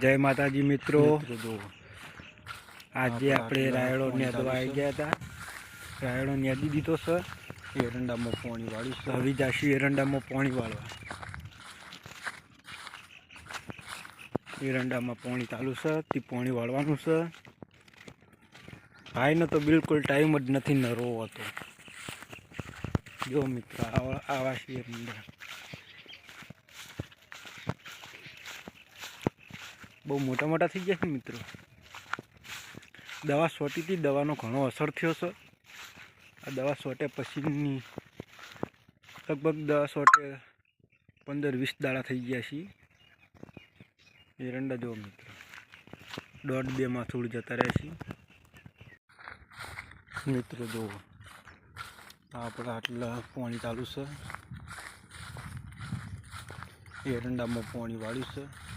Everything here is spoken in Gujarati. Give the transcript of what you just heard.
જય માતાજી મિત્રો. આજે આપણે રાયડો નેદવા આવી ગયા હતા. રાયડો નેદી દીધો છે એરંડામાં પાણી વાળ્યું હવે જાશી એરંડામાં પાણી વાળવા. એરંડામાં પાણી ચાલુ છે. તે પાણી વાળવાનું છે. ભાઈને તો બિલકુલ ટાઈમ જ નથી નરવો હતો જો મિત્રો આવા આવા છે એરંડા. બહુ મોટા મોટા થઈ ગયા છે મિત્રો? દવા સોટીથી દવાનો ઘણો અસર થયો છે. આ દવા સોટે પછીની લગભગ દવા સોટે પંદર વીસ દાડા થઈ ગયા છીએ એરંડા જો મિત્રો. દોઢ બે માથુડ જતા રહ્યા છીએ મિત્રો જુઓ. આપણે આટલા પાણી ચાલુ છે. એરંડામાં પાણી વાળ્યું છે.